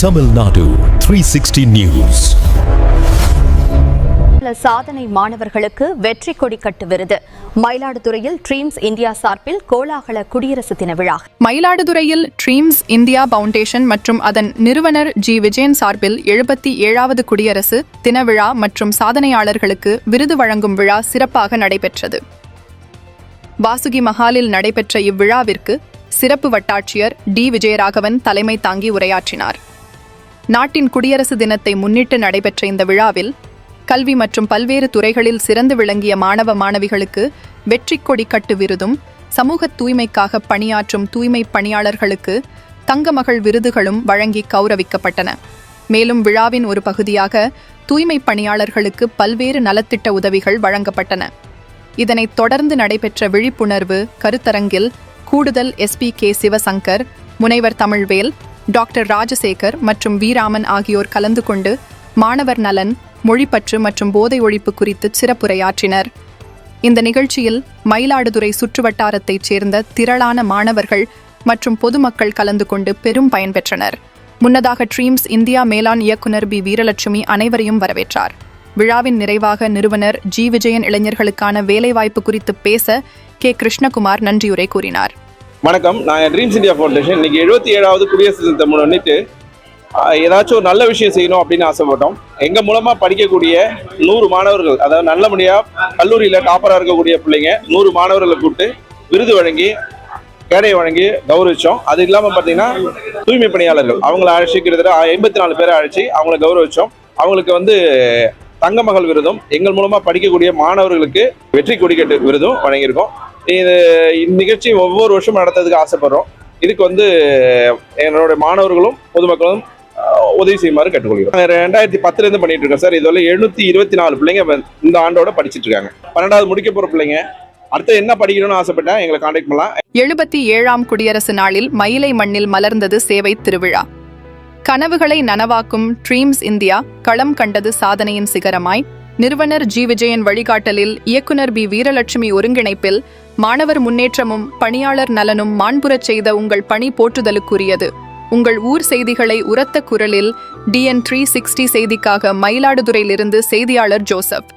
Tamil Nadu 360 News. பல சாதனை மாணவர்களுக்கு வெற்றி கொடி கட்டு விருது மயிலாடுதுறையில் ட்ரீம்ஸ் இந்தியா சார்பில் கோலாகல குடியரசு தின விழா. மயிலாடுதுறையில் ட்ரீம்ஸ் இந்தியா பவுண்டேஷன் மற்றும் அதன் நிறுவனர் ஜி. விஜயன் சார்பில் எழுபத்தி ஏழாவது குடியரசு தின விழா மற்றும் சாதனையாளர்களுக்கு விருது வழங்கும் விழா சிறப்பாக நடைபெற்றது. வாசுகி மஹாலில் நடைபெற்ற இவ்விழாவிற்கு சிறப்பு வட்டாட்சியர் டி. விஜயராகவன் தலைமை தாங்கி உரையாற்றினார். நாட்டின் குடியரசு தினத்தை முன்னிட்டு நடைபெற்ற இந்த விழாவில் கல்வி மற்றும் பல்வேறு துறைகளில் சிறந்து விளங்கிய மாணவ மாணவிகளுக்கு வெற்றி கொடி கட்டு விருதும் சமூக தூய்மைக்காக பணியாற்றும் தூய்மை பணியாளர்களுக்கு தங்கமகள் விருதுகளும் வழங்கி கௌரவிக்கப்பட்டன. மேலும் விழாவின் ஒரு பகுதியாக தூய்மை பணியாளர்களுக்கு பல்வேறு நலத்திட்ட உதவிகள் வழங்கப்பட்டன. இதனைத் தொடர்ந்து நடைபெற்ற விழிப்புணர்வு கருத்தரங்கில் கூடுதல் எஸ்பி கே சிவசங்கர் முனைவர் தமிழ்வேல் டாக்டர் ராஜசேகர் மற்றும் வீராமன் ஆகியோர் கலந்து கொண்டு மாணவர் நலன் மொழிப்பற்று மற்றும் போதை ஒழிப்பு குறித்து சிறப்புரையாற்றினர். இந்த நிகழ்ச்சியில் மயிலாடுதுறை சுற்றுவட்டாரத்தைச் சேர்ந்த திரளான மாணவர்கள் மற்றும் பொதுமக்கள் கலந்து கொண்டு பெரும் பயன்பெற்றனர் முன்னதாக ட்ரீம்ஸ் இந்தியா மேலாண் இயக்குனர் பி. வீரலட்சுமி அனைவரையும் வரவேற்றார். விழாவின் நிறைவாக நிறுவனர் ஜி. விஜயன் இளைஞர்களுக்கான வேலைவாய்ப்பு குறித்து பேச கே. கிருஷ்ணகுமார் நன்றியுரை கூறினார். வணக்கம். நாங்கள் ட்ரீம்ஸ் இந்தியா ஃபவுண்டேஷன் இன்னைக்கு எழுபத்தி ஏழாவது குடியரசு தினத்தை முன்னிட்டு ஏதாச்சும் ஒரு நல்ல விஷயம் செய்யணும் அப்படின்னு ஆசைப்பட்டோம். எங்கள் மூலமாக படிக்கக்கூடிய நூறு மாணவர்கள் அதாவது நல்லபடியாக கல்லூரியில் டாப்பராக இருக்கக்கூடிய பிள்ளைங்க நூறு மாணவர்களை கூப்பிட்டு விருது வழங்கி கேடையை வழங்கி கௌரவிச்சோம். அது இல்லாமல் பார்த்தீங்கன்னா தூய்மை பணியாளர்கள் அவங்கள அழைச்சி கிட்டத்தட்ட ஐம்பத்தி நாலு பேரை அழைச்சி அவங்கள கௌரவிச்சோம். அவங்களுக்கு வந்து தங்கமகள் விருதும் எங்கள் மூலமாக படிக்கக்கூடிய மாணவர்களுக்கு வெற்றி கொடிக்கட்டு விருதும் வழங்கியிருக்கோம். இது இந்நிகழ்ச்சி ஒவ்வொரு வருஷமும் நடத்துறதுக்கு ஆசைப்படுறோம். இதுக்கு வந்து என்னோட மாணவர்களும் பொதுமக்களும் உதவி செய்யுமாறு கேட்டுக்கொள்கிறோம். ரெண்டாயிரத்தி பத்துலேருந்து பண்ணிட்டு இருக்கோம் சார். இதுவரை எழுநூத்தி இருபத்தி நாலு பிள்ளைங்க இந்த ஆண்டோட படிச்சிட்டு இருக்காங்க. பன்னெண்டாவது முடிக்க போகிற பிள்ளைங்க அடுத்து என்ன படிக்கணும்னு ஆசைப்பட்டேன் எங்களை காண்டாக்ட் பண்ணலாம். எழுபத்தி ஏழாம் குடியரசு நாளில் மயிலை மண்ணில் மலர்ந்தது சேவை திருவிழா. கனவுகளை நனவாக்கும் ட்ரீம்ஸ் இந்தியா களம் கண்டது சாதனையின் சிகரமாய். நிறுவனர் ஜி. விஜயன் வழிகாட்டலில் இயக்குனர் பி. வீரலட்சுமி ஒருங்கிணைப்பில் மாணவர் முன்னேற்றமும் பணியாளர் நலனும் மாண்புறச் செய்த உங்கள் பணி போற்றுதலுக்குரியது. உங்கள் ஊர் செய்திகளை உரத்த குரலில் டிஎன் த்ரீ சிக்ஸ்டி செய்திக்காக மயிலாடுதுறையிலிருந்து செய்தியாளர் ஜோசப்.